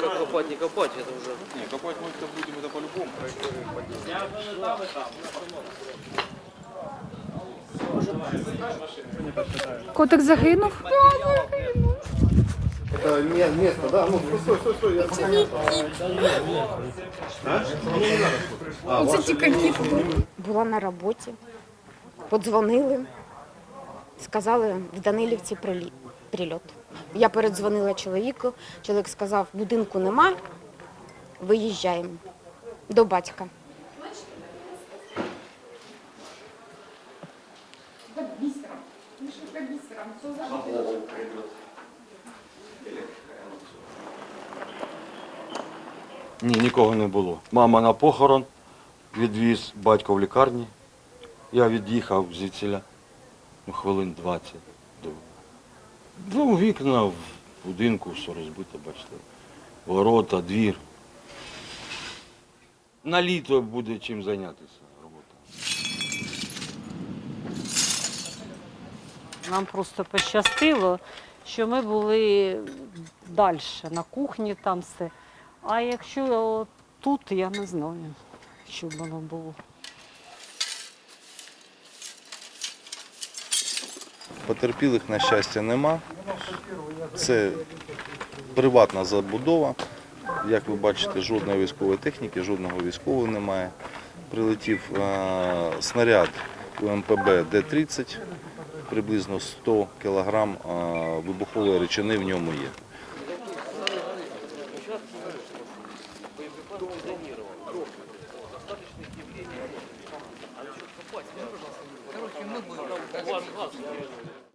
Как копать, не копать, это уже... Не, копать мы это будем, это по-любому. Котик загинув. Это не- место, да? Ну, стой, стой, стой. Я... Оце тільки кіт був. Була на роботі, подзвонили, сказали, в Данилівці прильот. Я передзвонила чоловіку, чоловік сказав, будинку нема, виїжджаємо до батька. Ні, нікого не було. Мама на похорон, відвіз батько в лікарні. Я від'їхав звідсіля ну, хвилин 20. До... Ну, вікна в будинку, все розбито, бачите. Ворота, двір. На літо буде чим зайнятися робота. Нам просто пощастило, що ми були далі, на кухні там все. А якщо тут, я не знаю, що воно було. Потерпілих, на щастя, нема. Це приватна забудова. Як ви бачите, жодної військової техніки, жодного військового немає. Прилетів е, снаряд УМПБ Д-30, приблизно 100 кг е, вибухової речини в ньому є. Боєприпас 我。靠